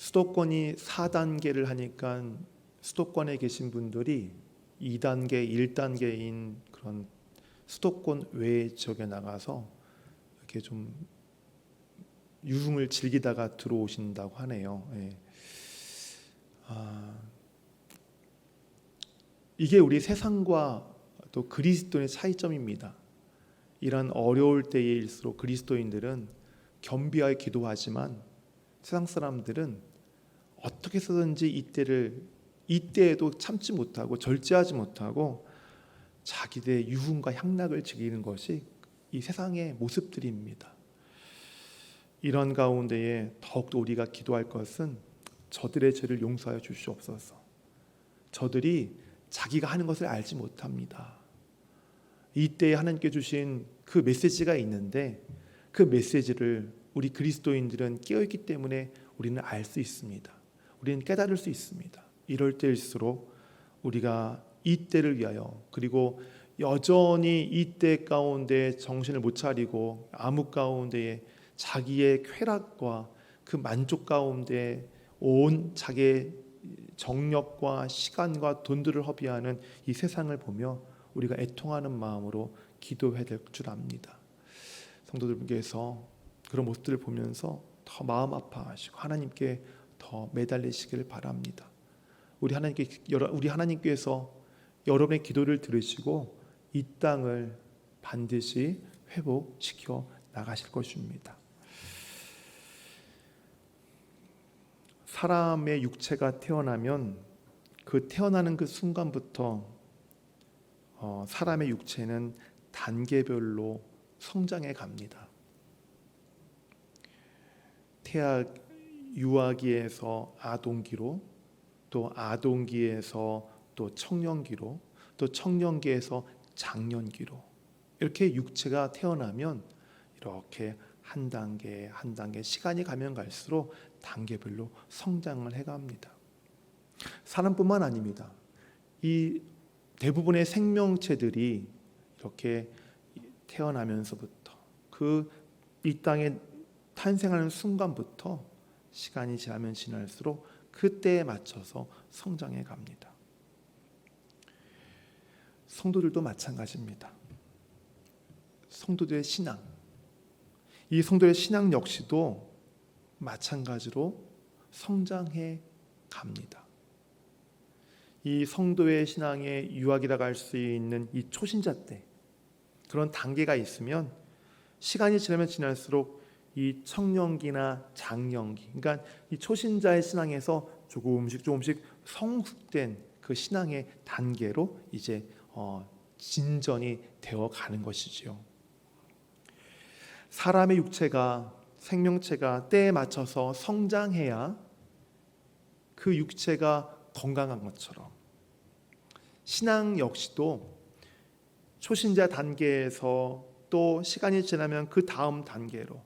수도권이 4단계를 하니까 수도권에 계신 분들이 2단계, 1단계인 그런 수도권 외 지역에 나가서 이렇게 좀 유흥을 즐기다가 들어오신다고 하네요. 예. 아, 이게 우리 세상과 또 그리스도의 차이점입니다. 이런 어려울 때일수록 그리스도인들은 겸비하여 기도하지만 세상 사람들은 어떻게 해서든지 이때를 이때에도 참지 못하고 절제하지 못하고 자기들의 유흥과 향락을 즐기는 것이 이 세상의 모습들입니다. 이런 가운데에 더욱더 우리가 기도할 것은 저들의 죄를 용서하여 주시옵소서. 저들이 자기가 하는 것을 알지 못합니다. 이때 하나님께 주신 그 메시지가 있는데 그 메시지를 우리 그리스도인들은 깨어있기 때문에 우리는 알 수 있습니다. 우리는 깨달을 수 있습니다. 이럴 때일수록 우리가 이 때를 위하여 그리고 여전히 이 때 가운데 정신을 못 차리고 암흑 가운데에 자기의 쾌락과 그 만족 가운데 온 자기의 정력과 시간과 돈들을 허비하는 이 세상을 보며 우리가 애통하는 마음으로 기도해야 될 줄 압니다. 성도들께서 그런 모습들을 보면서 더 마음 아파하시고 하나님께 더 매달리시기를 바랍니다. 우리 하나님께 우리 하나님께서 여러분의 기도를 들으시고 이 땅을 반드시 회복시켜 나가실 것입니다. 사람의 육체가 태어나면 그 태어나는 그 순간부터 어, 사람의 육체는 단계별로 성장해 갑니다. 태아 유아기에서 아동기로 또 아동기에서 또 청년기로 또 청년기에서 장년기로 이렇게 육체가 태어나면 이렇게 한 단계 한 단계 시간이 가면 갈수록 단계별로 성장을 해갑니다. 사람뿐만 아닙니다. 이 대부분의 생명체들이 이렇게 태어나면서부터 그 이 땅에 탄생하는 순간부터 시간이 지나면 지날수록 그때에 맞춰서 성장해 갑니다. 성도들도 마찬가지입니다. 성도들의 신앙, 이 성도의 신앙 역시도 마찬가지로 성장해 갑니다. 이 성도의 신앙의 유학이라고 할수 있는 이 초신자 때 그런 단계가 있으면 시간이 지나면 지날수록 이 청년기나 장년기, 그러니까 이 초신자의 신앙에서 조금씩 조금씩 성숙된 그 신앙의 단계로 이제 어, 진전이 되어 가는 것이지요. 사람의 육체가 생명체가 때에 맞춰서 성장해야 그 육체가 건강한 것처럼 신앙 역시도 초신자 단계에서 또 시간이 지나면 그 다음 단계로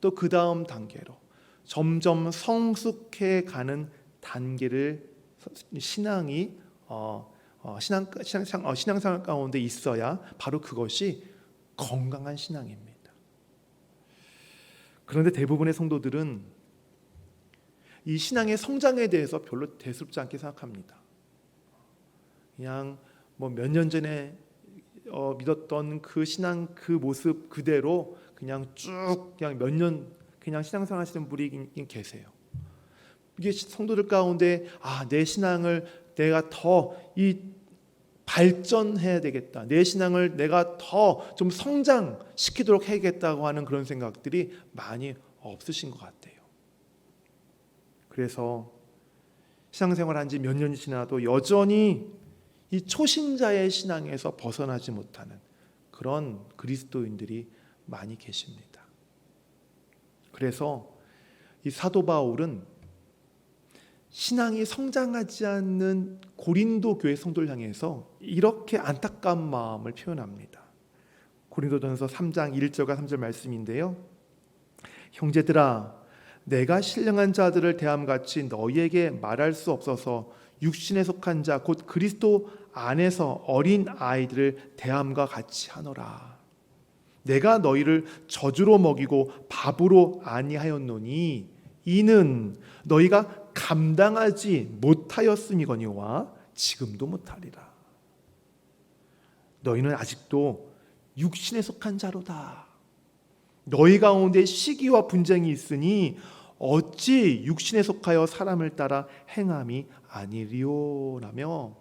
또 그 다음 단계로 점점 성숙해 가는 단계를 신앙이 어, 어, 신앙 신앙 어, 신앙생활 가운데 있어야 바로 그것이 건강한 신앙입니다. 그런데 대부분의 성도들은 이 신앙의 성장에 대해서 별로 대수롭지 않게 생각합니다. 그냥 뭐 몇 년 전에 어, 믿었던 그 신앙 그 모습 그대로 그냥 쭉 그냥 몇 년 그냥 신앙생활 하시는 분이 계세요. 이게 성도들 가운데 아 내 신앙을 내가 더 이 발전해야 되겠다. 내 신앙을 내가 더 좀 성장시키도록 해야겠다고 하는 그런 생각들이 많이 없으신 것 같아요. 그래서 신앙생활 한지 몇 년이 지나도 여전히 이 초신자의 신앙에서 벗어나지 못하는 그런 그리스도인들이 많이 계십니다. 그래서 이 사도 바울은 신앙이 성장하지 않는 고린도 교회 성도를 향해서 이렇게 안타까운 마음을 표현합니다. 고린도전서 3장 1절과 3절 말씀인데요. 형제들아 내가 신령한 자들을 대함 같이 너희에게 말할 수 없어서 육신에 속한 자 곧 그리스도 안에서 어린 아이들을 대함과 같이 하노라. 내가 너희를 저주로 먹이고 밥으로 아니하였노니 이는 너희가 감당하지 못하였음이거니와 지금도 못하리라. 너희는 아직도 육신에 속한 자로다. 너희 가운데 시기와 분쟁이 있으니 어찌 육신에 속하여 사람을 따라 행함이 아니리오라며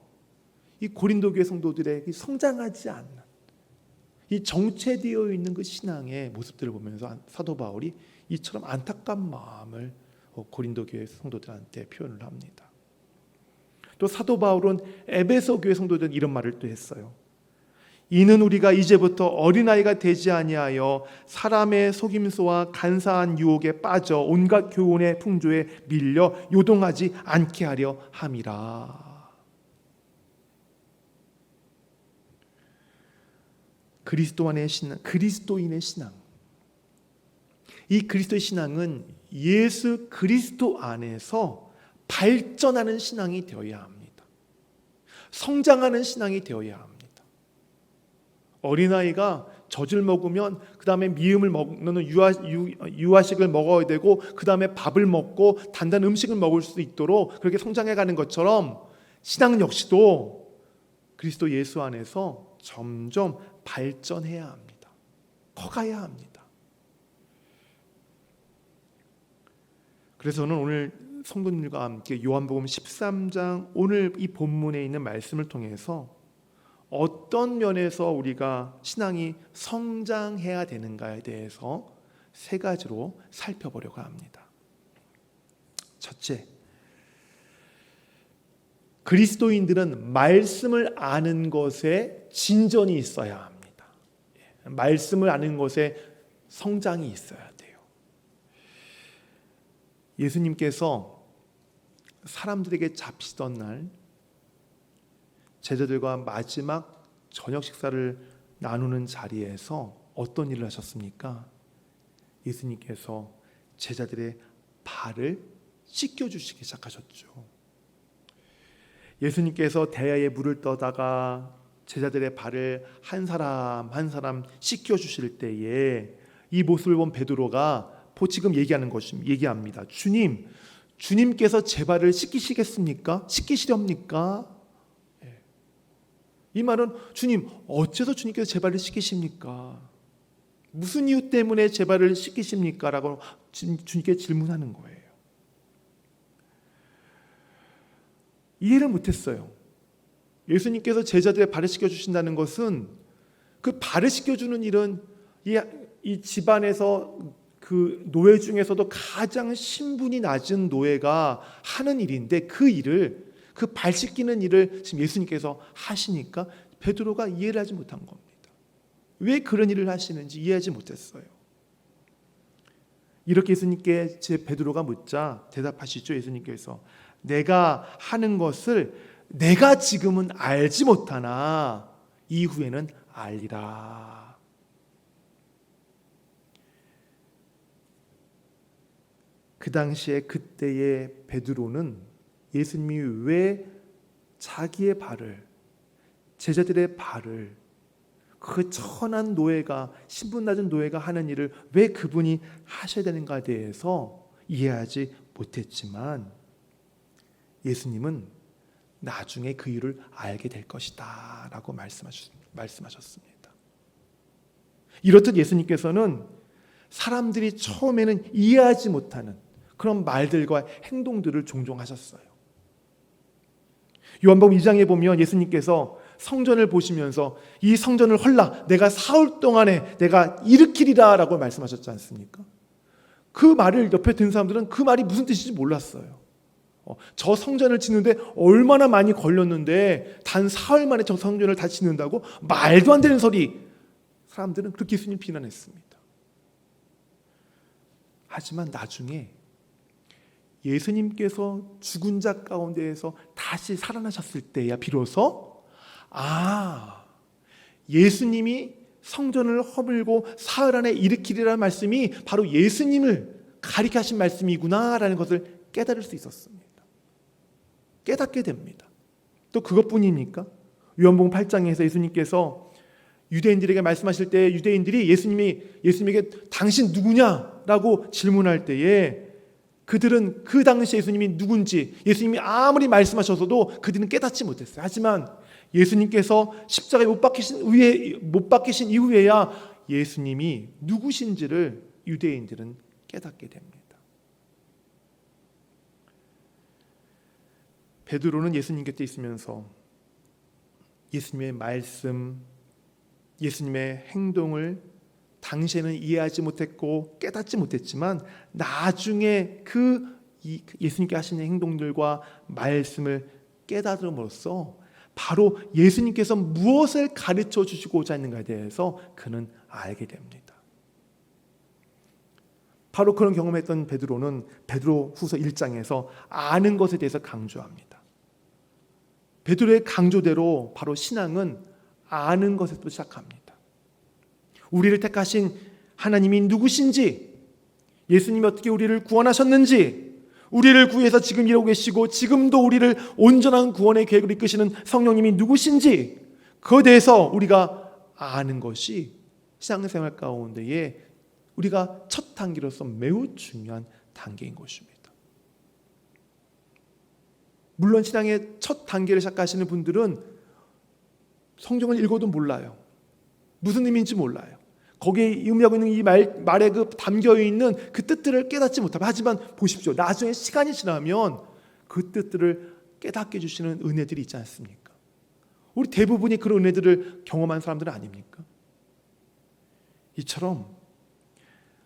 이 고린도 교회 성도들의 이 성장하지 않는 이 정체되어 있는 그 신앙의 모습들을 보면서 사도 바울이 이처럼 안타까운 마음을 어, 고린도 교회 성도들한테 표현을 합니다. 또 사도 바울은 에베소 교회 성도들 이런 말을 또 했어요. 이는 우리가 이제부터 어린아이가 되지 아니하여 사람의 속임수와 간사한 유혹에 빠져 온갖 교훈의 풍조에 밀려 요동하지 않게 하려 함이라. 그리스도인의 신앙, 그리스도인의 신앙. 이 그리스도의 신앙은 예수 그리스도 안에서 발전하는 신앙이 되어야 합니다. 성장하는 신앙이 되어야 합니다. 어린아이가 젖을 먹으면 그 다음에 미음을 먹는 유아, 유, 유아식을 먹어야 되고 그 다음에 밥을 먹고 단단 음식을 먹을 수 있도록 그렇게 성장해 가는 것처럼 신앙 역시도 그리스도 예수 안에서 점점 발전해야 합니다. 커가야 합니다. 그래서 저는 오늘 성도님들과 함께 요한복음 13장 오늘 이 본문에 있는 말씀을 통해서 어떤 면에서 우리가 신앙이 성장해야 되는가에 대해서 세 가지로 살펴보려고 합니다. 첫째, 그리스도인들은 말씀을 아는 것에 진전이 있어야 합니다. 말씀을 아는 것에 성장이 있어야 돼요. 예수님께서 사람들에게 잡히던 날 제자들과 마지막 저녁 식사를 나누는 자리에서 어떤 일을 하셨습니까? 예수님께서 제자들의 발을 씻겨 주시기 시작하셨죠. 예수님께서 대야에 물을 떠다가 제자들의 발을 한 사람 한 사람 씻겨 주실 때에 이 모습을 본 베드로가 보지금 얘기하는 것이 얘기합니다. 주님, 주님께서 제 발을 씻기시겠습니까? 씻기시렵니까? 이 말은 주님 어째서 주님께서 제 발을 씻기십니까? 무슨 이유 때문에 제 발을 씻기십니까? 라고 주님께 질문하는 거예요. 이해를 못했어요. 예수님께서 제자들의 발을 씻겨주신다는 것은 그 발을 씻겨주는 일은 이, 이 집안에서 그 노예 중에서도 가장 신분이 낮은 노예가 하는 일인데 그 일을 그 발 씻기는 일을 지금 예수님께서 하시니까 베드로가 이해를 하지 못한 겁니다. 왜 그런 일을 하시는지 이해하지 못했어요. 이렇게 예수님께 제 베드로가 묻자 대답하시죠. 예수님께서 내가 하는 것을 내가 지금은 알지 못하나 이후에는 알리라. 그 당시에 그때의 베드로는 예수님이 왜 자기의 발을 제자들의 발을 그 천한 노예가 신분 낮은 노예가 하는 일을 왜 그분이 하셔야 되는가에 대해서 이해하지 못했지만 예수님은 나중에 그 이유를 알게 될 것이다 라고 말씀하셨습니다. 이렇듯 예수님께서는 사람들이 처음에는 이해하지 못하는 그런 말들과 행동들을 종종 하셨어요. 요한복음 2장에 보면 예수님께서 성전을 보시면서 이 성전을 헐라 내가 사흘 동안에 내가 일으키리라 라고 말씀하셨지 않습니까? 그 말을 옆에 든 사람들은 그 말이 무슨 뜻인지 몰랐어요. 어, 저 성전을 짓는데 얼마나 많이 걸렸는데 단 사흘 만에 저 성전을 다 짓는다고 말도 안 되는 소리. 사람들은 그렇게 예수님 비난했습니다. 하지만 나중에 예수님께서 죽은 자 가운데에서 다시 살아나셨을 때야 비로소 아 예수님이 성전을 허물고 사흘 안에 일으키리라는 말씀이 바로 예수님을 가리키신 말씀이구나라는 것을 깨달을 수 있었습니다. 깨닫게 됩니다. 또 그것뿐입니까? 요한복음 8장에서 예수님께서 유대인들에게 말씀하실 때 유대인들이 예수님이 예수님에게 당신 누구냐라고 질문할 때에 그들은 그 당시 예수님이 누군지 예수님이 아무리 말씀하셔서도 그들은 깨닫지 못했어요. 하지만 예수님께서 십자가에 못 박히신 후에 못 박히신 이후에야 예수님이 누구신지를 유대인들은 깨닫게 됩니다. 베드로는 예수님 곁에 있으면서 예수님의 말씀, 예수님의 행동을 당시에는 이해하지 못했고 깨닫지 못했지만 나중에 그 예수님께 하시는 행동들과 말씀을 깨달음으로써 바로 예수님께서 무엇을 가르쳐 주시고자 했는가에 대해서 그는 알게 됩니다. 바로 그런 경험했던 베드로는 베드로 후서 1장에서 아는 것에 대해서 강조합니다. 베드로의 강조대로 바로 신앙은 아는 것에서 시작합니다. 우리를 택하신 하나님이 누구신지, 예수님이 어떻게 우리를 구원하셨는지, 우리를 구해서 지금 이러고 계시고 지금도 우리를 온전한 구원의 계획을 이끄시는 성령님이 누구신지 그에 대해서 우리가 아는 것이 신앙생활 가운데에 우리가 첫 단계로서 매우 중요한 단계인 것입니다. 물론 신앙의 첫 단계를 시작하시는 분들은 성경을 읽어도 몰라요. 무슨 의미인지 몰라요. 거기에 의미하고 있는 이 말, 말에 그 담겨 있는 그 뜻들을 깨닫지 못하고 하지만 보십시오. 나중에 시간이 지나면 그 뜻들을 깨닫게 해주시는 은혜들이 있지 않습니까? 우리 대부분이 그런 은혜들을 경험한 사람들은 아닙니까? 이처럼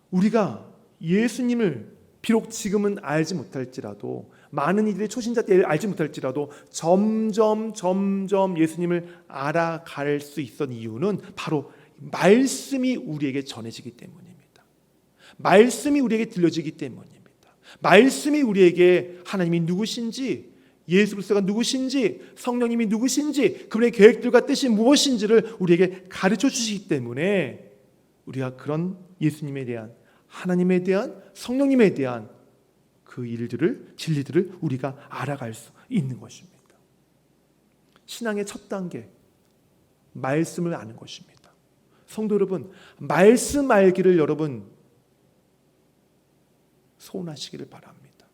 우리가 예수님을 비록 지금은 알지 못할지라도 많은 이들이 초신자 때 알지 못할지라도 점점 점점 예수님을 알아갈 수 있었던 이유는 바로 말씀이 우리에게 전해지기 때문입니다. 말씀이 우리에게 들려지기 때문입니다. 말씀이 우리에게 하나님이 누구신지 예수 그리스도가 누구신지 성령님이 누구신지 그분의 계획들과 뜻이 무엇인지를 우리에게 가르쳐 주시기 때문에 우리가 그런 예수님에 대한 하나님에 대한 성령님에 대한 그 일들을 진리들을 우리가 알아갈 수 있는 것입니다. 신앙의 첫 단계 말씀을 아는 것입니다. 성도 여러분, 말씀 알기를 여러분 소원하시기를 바랍니다.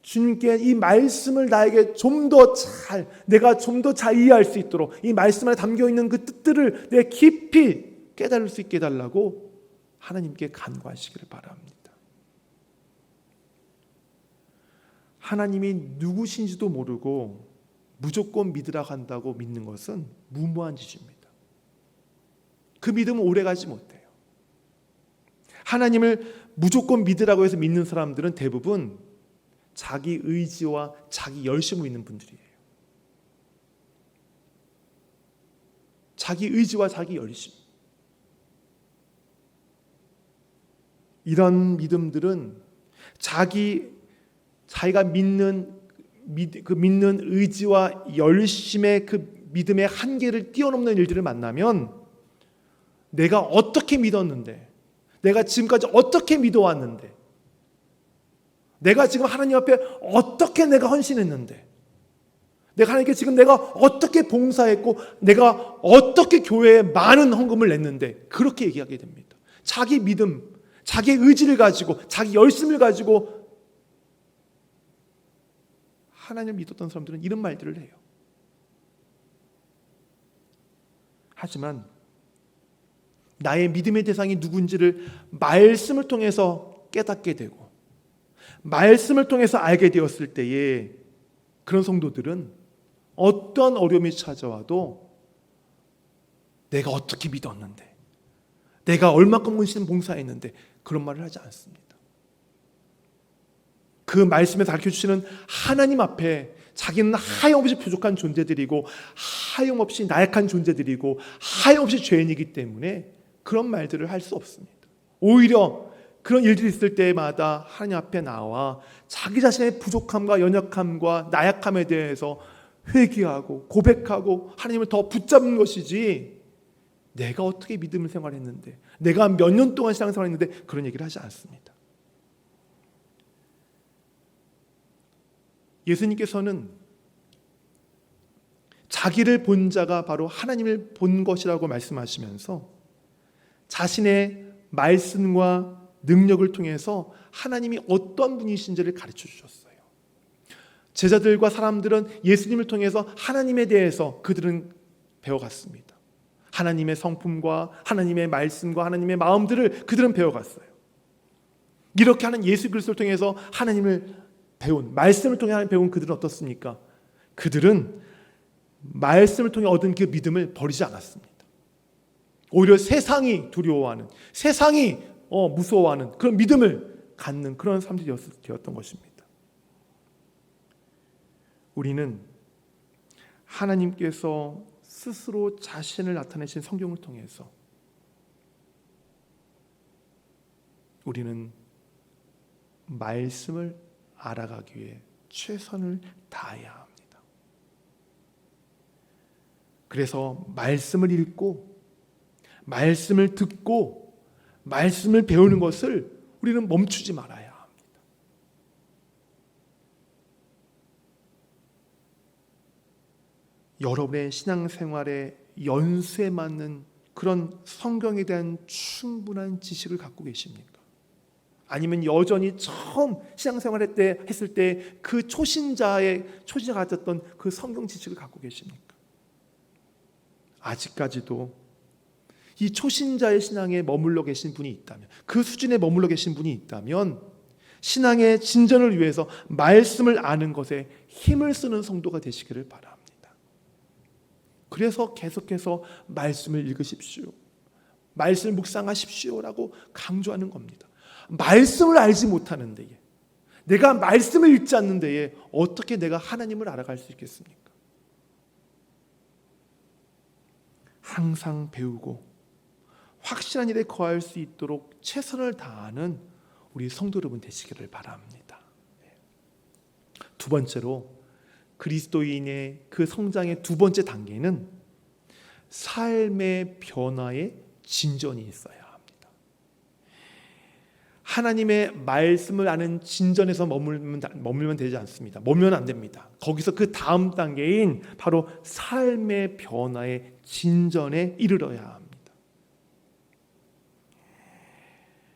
주님께 이 말씀을 나에게 좀 더 잘, 내가 좀 더 잘 이해할 수 있도록 이 말씀 안에 담겨 있는 그 뜻들을 내 깊이 깨달을 수 있게 해달라고 하나님께 간구하시기를 바랍니다. 하나님이 누구신지도 모르고 무조건 믿으라 한다고 믿는 것은 무모한 짓입니다. 그 믿음은 오래가지 못해요. 하나님을 무조건 믿으라고 해서 믿는 사람들은 대부분 자기 의지와 자기 열심을 있는 분들이에요. 자기 의지와 자기 열심. 이런 믿음들은 자기 자기가 믿는 그 믿는 의지와 열심의 그 믿음의 한계를 뛰어넘는 일들을 만나면 내가 어떻게 믿었는데, 내가 지금까지 어떻게 믿어왔는데, 내가 지금 하나님 앞에 어떻게 내가 헌신했는데, 내가 하나님께 지금 내가 어떻게 봉사했고, 내가 어떻게 교회에 많은 헌금을 냈는데, 그렇게 얘기하게 됩니다. 자기 믿음, 자기 의지를 가지고, 자기 열심을 가지고, 하나님을 믿었던 사람들은 이런 말들을 해요. 하지만 나의 믿음의 대상이 누군지를 말씀을 통해서 깨닫게 되고 말씀을 통해서 알게 되었을 때에 그런 성도들은 어떤 어려움이 찾아와도 내가 어떻게 믿었는데 내가 얼마큼 헌신 봉사했는데 그런 말을 하지 않습니다. 그 말씀에 가르쳐 주시는 하나님 앞에 자기는 하염없이 부족한 존재들이고 하염없이 나약한 존재들이고 하염없이 죄인이기 때문에 그런 말들을 할 수 없습니다. 오히려 그런 일들이 있을 때마다 하나님 앞에 나와 자기 자신의 부족함과 연약함과 나약함에 대해서 회개하고 고백하고 하나님을 더 붙잡는 것이지 내가 어떻게 믿음을 생활했는데 내가 몇 년 동안 신앙생활 했는데 그런 얘기를 하지 않습니다. 예수님께서는 자기를 본 자가 바로 하나님을 본 것이라고 말씀하시면서 자신의 말씀과 능력을 통해서 하나님이 어떤 분이신지를 가르쳐 주셨어요. 제자들과 사람들은 예수님을 통해서 하나님에 대해서 그들은 배워갔습니다. 하나님의 성품과 하나님의 말씀과 하나님의 마음들을 그들은 배워갔어요. 이렇게 하는 예수 그리스도를 통해서 하나님을 배운 말씀을 통해 하나님 배운 그들은 어떻습니까? 그들은 말씀을 통해 얻은 그 믿음을 버리지 않았습니다. 오히려 세상이 두려워하는 세상이 어, 무서워하는 그런 믿음을 갖는 그런 삶들이 되었던 것입니다. 우리는 하나님께서 스스로 자신을 나타내신 성경을 통해서 우리는 말씀을 알아가기 위해 최선을 다해야 합니다. 그래서 말씀을 읽고 말씀을 듣고 말씀을 배우는 것을 우리는 멈추지 말아야 합니다. 여러분의 신앙생활의 연수에 맞는 그런 성경에 대한 충분한 지식을 갖고 계십니까? 아니면 여전히 처음 신앙생활 때 했을 때 그 초신자의 초신자가 가졌던 그 성경 지식을 갖고 계십니까? 아직까지도 이 초신자의 신앙에 머물러 계신 분이 있다면 그 수준에 머물러 계신 분이 있다면 신앙의 진전을 위해서 말씀을 아는 것에 힘을 쓰는 성도가 되시기를 바랍니다. 그래서 계속해서 말씀을 읽으십시오. 말씀을 묵상하십시오라고 강조하는 겁니다. 말씀을 알지 못하는 데에 내가 말씀을 읽지 않는 데에 어떻게 내가 하나님을 알아갈 수 있겠습니까? 항상 배우고 확실한 일에 거할 수 있도록 최선을 다하는 우리 성도 여러분 되시기를 바랍니다. 두 번째로 그리스도인의 그 성장의 두 번째 단계는 삶의 변화의 진전이 있어야 합니다. 하나님의 말씀을 아는 진전에서 머물면, 머물면 되지 않습니다. 머물면 안 됩니다. 거기서 그 다음 단계인 바로 삶의 변화의 진전에 이르러야 합니다.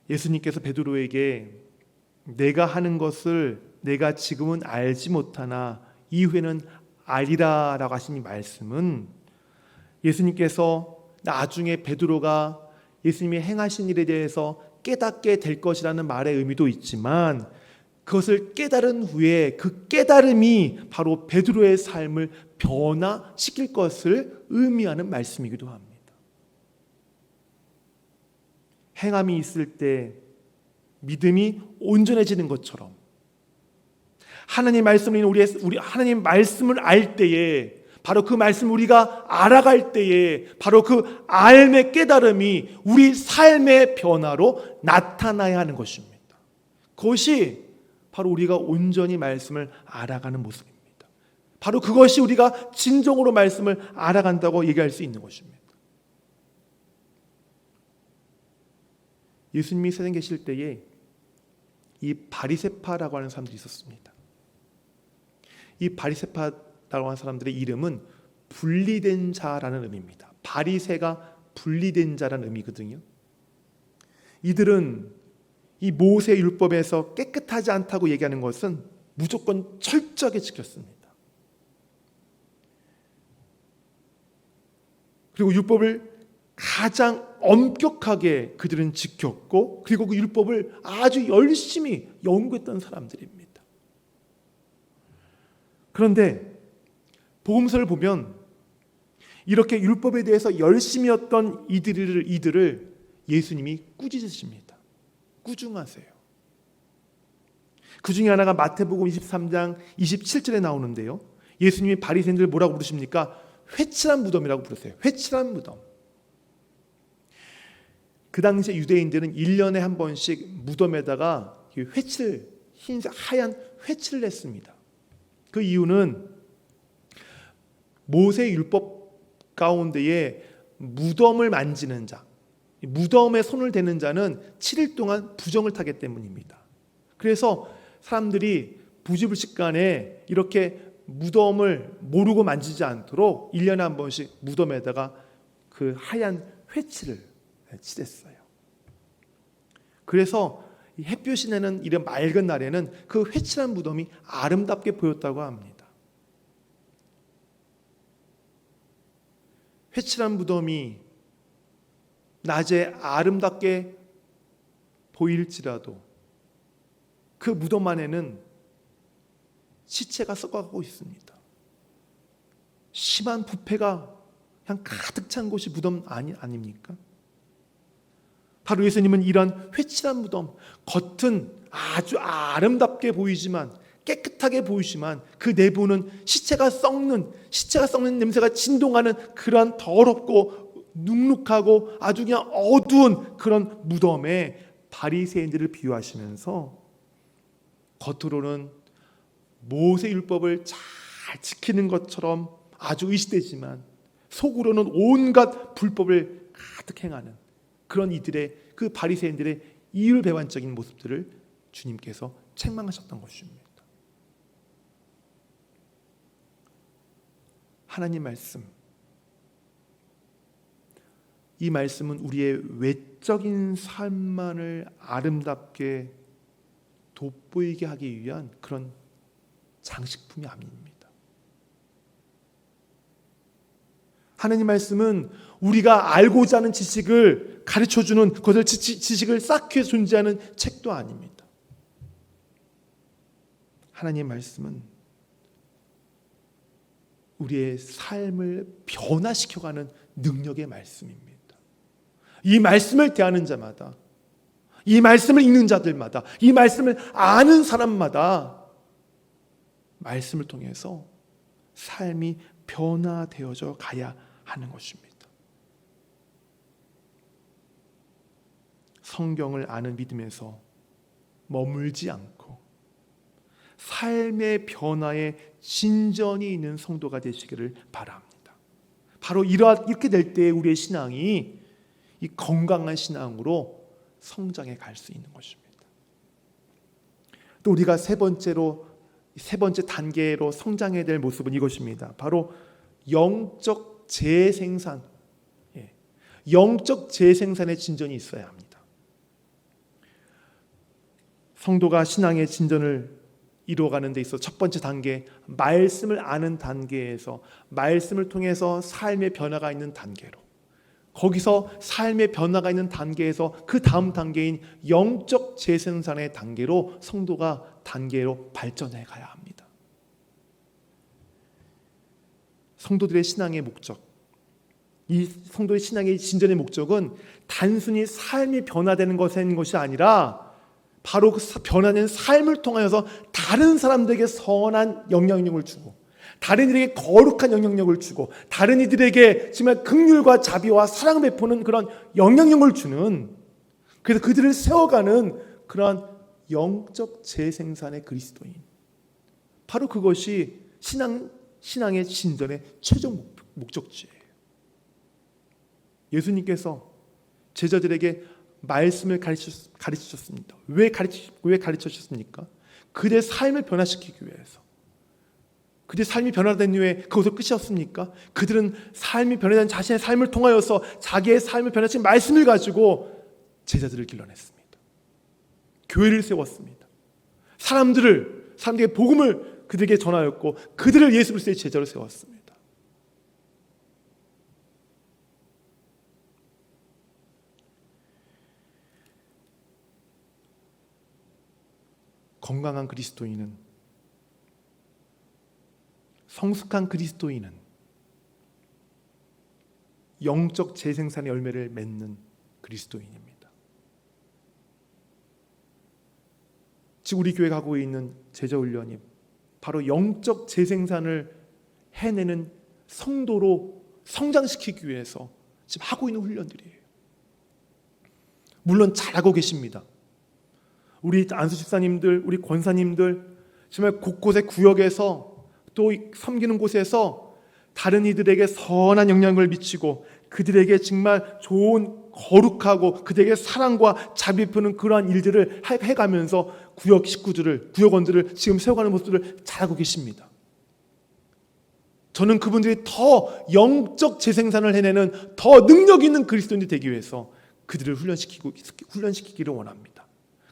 예수님께서 베드로에게 내가 하는 것을 내가 지금은 알지 못하나 이후에는 알리라라고 하신 이 말씀은 예수님께서 나중에 베드로가 예수님이 행하신 일에 대해서 깨닫게 될 것이라는 말의 의미도 있지만 그것을 깨달은 후에 그 깨달음이 바로 베드로의 삶을 변화시킬 것을 의미하는 말씀이기도 합니다. 행함이 있을 때 믿음이 온전해지는 것처럼 하나님 말씀을 우리 우리 하나님 말씀을 알 때에 바로 그 말씀 우리가 알아갈 때에 바로 그 알의 깨달음이 우리 삶의 변화로 나타나야 하는 것입니다. 그것이 바로 우리가 온전히 말씀을 알아가는 모습입니다. 바로 그것이 우리가 진정으로 말씀을 알아간다고 얘기할 수 있는 것입니다. 예수님이 세상 계실 때에 이 바리세파라고 하는 사람들이 있었습니다. 이 바리세파라고 하는 사람들의 이름은 분리된 자라는 의미입니다. 바리새가 분리된 자라는 의미거든요. 이들은 이 모세 율법에서 깨끗하지 않다고 얘기하는 것은 무조건 철저하게 지켰습니다. 그리고 율법을 가장 엄격하게 그들은 지켰고 그리고 그 율법을 아주 열심히 연구했던 사람들입니다. 그런데 복음서를 보면 이렇게 율법에 대해서 열심히 했던 이들을 이들을 예수님이 꾸짖으십니다. 꾸중하세요. 그 중에 하나가 마태복음 23장 27절에 나오는데요. 예수님이 바리새인들 뭐라고 부르십니까? 회칠한 무덤이라고 부르세요. 회칠한 무덤. 그 당시에 유대인들은 1년에 한 번씩 무덤에다가 회칠 흰색 하얀 회칠을 했습니다. 그 이유는 모세 율법 가운데에 무덤을 만지는 자, 무덤에 손을 대는 자는 7일 동안 부정을 타기 때문입니다. 그래서 사람들이 부지불식간에 이렇게 무덤을 모르고 만지지 않도록 1년에 한 번씩 무덤에다가 그 하얀 회칠을 칠했어요. 그래서 이 햇볕이 내는 이런 맑은 날에는 그 회칠한 무덤이 아름답게 보였다고 합니다. 회칠한 무덤이 낮에 아름답게 보일지라도 그 무덤 안에는 시체가 썩어가고 있습니다. 심한 부패가 그냥 가득 찬 곳이 무덤 아니, 아닙니까? 바로 예수님은 이런 회칠한 무덤, 겉은 아주 아름답게 보이지만 깨끗하게 보이지만 그 내부는 시체가 썩는 시체가 썩는 냄새가 진동하는 그러한 더럽고 눅눅하고 아주 그냥 어두운 그런 무덤에 바리새인들을 비유하시면서 겉으로는 모세 율법을 잘 지키는 것처럼 아주 의식되지만 속으로는 온갖 불법을 가득 행하는 그런 이들의 그 바리새인들의 이율배반적인 모습들을 주님께서 책망하셨던 것입니다. 하나님 말씀 이 말씀은 우리의 외적인 삶만을 아름답게 돋보이게 하기 위한 그런 장식품이 아닙니다. 하나님 말씀은 우리가 알고자 하는 지식을 가르쳐 주는 그것을 지식을 위해 존재하는 책도 아닙니다. 하나님 말씀은 우리의 삶을 변화시켜가는 능력의 말씀입니다. 이 말씀을 대하는 자마다, 이 말씀을 읽는 자들마다, 이 말씀을 아는 사람마다 말씀을 통해서 삶이 변화되어져 가야 하는 것입니다. 성경을 아는 믿음에서 머물지 않고 삶의 변화에 진전이 있는 성도가 되시기를 바랍니다. 바로 이렇게 될 때 우리의 신앙이 이 건강한 신앙으로 성장해 갈 수 있는 것입니다. 또 우리가 세 번째로 세 번째 단계로 성장해야 될 모습은 이것입니다. 바로 영적 재생산. 예. 영적 재생산의 진전이 있어야 합니다. 성도가 신앙의 진전을 이루어가는 데 있어 첫 번째 단계 말씀을 아는 단계에서 말씀을 통해서 삶의 변화가 있는 단계로 거기서 삶의 변화가 있는 단계에서 그 다음 단계인 영적 재생산의 단계로 성도가 단계로 발전해 가야 합니다. 성도들의 신앙의 목적, 이 성도의 신앙의 진전의 목적은 단순히 삶이 변화되는 것인 것이 아니라 바로 그 변화된 삶을 통하여서 다른 사람들에게 선한 영향력을 주고 다른 이들에게 거룩한 영향력을 주고 다른 이들에게 정말 극률과 자비와 사랑 베푸는 그런 영향력을 주는 그래서 그들을 세워가는 그러한 영적 재생산의 그리스도인 바로 그것이 신앙 신앙의 진전의 최종 목적지예요. 예수님께서 제자들에게 말씀을 가르치셨습니다. 왜 가르치, 왜 가르치셨습니까? 그들의 삶을 변화시키기 위해서. 그들의 삶이 변화된 이후에 그것을 끝이었습니까? 그들은 삶이 변화된 자신의 삶을 통하여서 자기의 삶을 변화시킨 말씀을 가지고 제자들을 길러냈습니다. 교회를 세웠습니다. 사람들을, 사람들에게 복음을 그들에게 전하였고 그들을 예수 그리스도의 제자로 세웠습니다. 건강한 그리스도인은 성숙한 그리스도인은 영적 재생산의 열매를 맺는 그리스도인입니다. 지금 우리 교회가 하고 있는 제자 훈련이 바로 영적 재생산을 해내는 성도로 성장시키기 위해서 지금 하고 있는 훈련들이에요. 물론 잘하고 계십니다. 우리 안수 집사님들, 우리 권사님들 정말 곳곳의 구역에서 또 섬기는 곳에서 다른 이들에게 선한 영향을 미치고 그들에게 정말 좋은 거룩하고 그들에게 사랑과 자비 푸는 그러한 일들을 해가면서 구역 식구들을 구역원들을 지금 세워가는 모습들을 잘하고 계십니다. 저는 그분들이 더 영적 재생산을 해내는 더 능력 있는 그리스도인이 되기 위해서 그들을 훈련시키고 훈련시키기를 원합니다.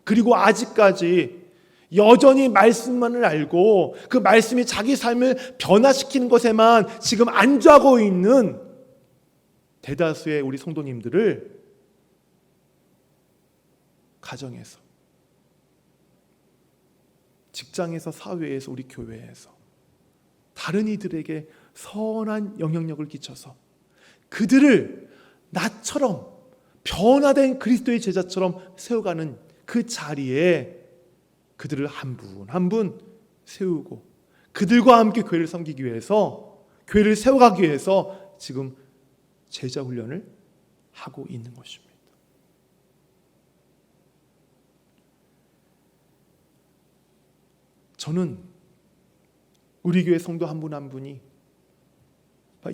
그리고 아직까지 여전히 말씀만을 알고 그 말씀이 자기 삶을 변화시키는 것에만 지금 안주하고 있는 대다수의 우리 성도님들을 가정에서 직장에서 사회에서 우리 교회에서 다른 이들에게 선한 영향력을 끼쳐서 그들을 나처럼 변화된 그리스도의 제자처럼 세워가는 그 자리에 그들을 한 분 한 분 세우고 그들과 함께 교회를 섬기기 위해서 교회를 세워가기 위해서 지금 제자 훈련을 하고 있는 것입니다. 저는 우리 교회 성도 한 분한 분이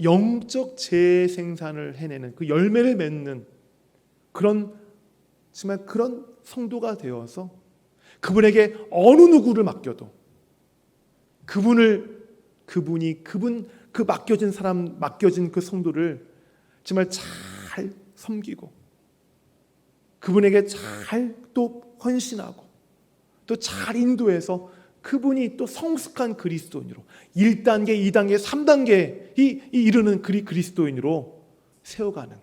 영적 재생산을 해내는 그 열매를 맺는 그런 정말 그런 성도가 되어서 그분에게 어느 누구를 맡겨도 그분을 그분이 그분 그 맡겨진 사람 맡겨진 그 성도를 정말 잘 섬기고 그분에게 잘 또 헌신하고 또 잘 인도해서 그분이 또 성숙한 그리스도인으로 1단계, 2단계, 3단계 이, 이 이르는 그리 그리스도인으로 세워가는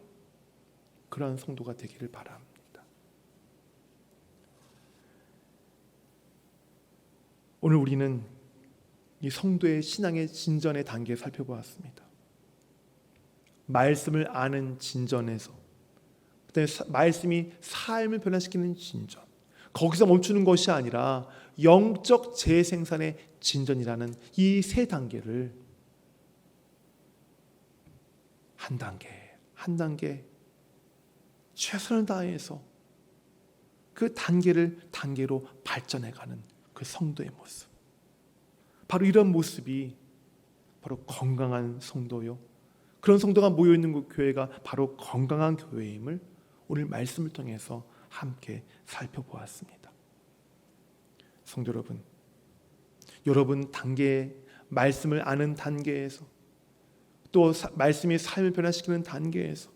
그러한 성도가 되기를 바랍니다. 오늘 우리는 이 성도의 신앙의 진전의 단계 살펴보았습니다. 말씀을 아는 진전에서 그다음에 사- 말씀이 삶을 변화시키는 진전. 거기서 멈추는 것이 아니라 영적 재생산의 진전이라는 이 세 단계를 한 단계 한 단계 최선을 다해서 그 단계를 단계로 발전해 가는 그 성도의 모습. 바로 이런 모습이 바로 건강한 성도요. 그런 성도가 모여 있는 그 교회가 바로 건강한 교회임을 오늘 말씀을 통해서 함께 살펴보았습니다. 성도 여러분, 여러분 단계 말씀을 아는 단계에서 또 사- 말씀이 삶을 변화시키는 단계에서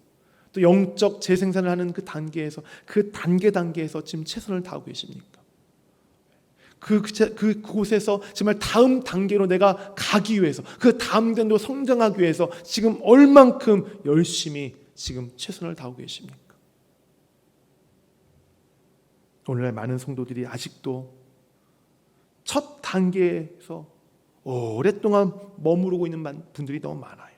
또 영적 재생산을 하는 그 단계에서 그 단계 단계에서 지금 최선을 다하고 계십니까? 그, 그, 그 그 곳에서 정말 다음 단계로 내가 가기 위해서 그 다음 단계로 성장하기 위해서 지금 얼만큼 열심히 지금 최선을 다하고 계십니까? 오늘날 많은 성도들이 아직도 첫 단계에서 오랫동안 머무르고 있는 만- 분들이 너무 많아요.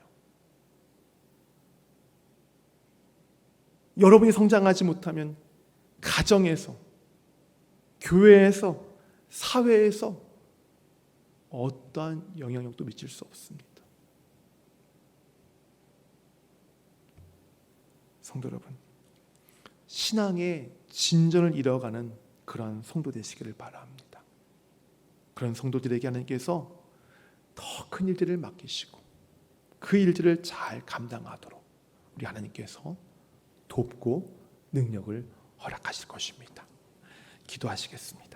여러분이 성장하지 못하면 가정에서, 교회에서, 사회에서 어떠한 영향력도 미칠 수 없습니다. 성도 여러분, 신앙의 진전을 이뤄가는 그런 성도 되시기를 바랍니다. 그런 성도들에게 하나님께서 더 큰 일들을 맡기시고 그 일들을 잘 감당하도록 우리 하나님께서 돕고 능력을 허락하실 것입니다. 기도하시겠습니다.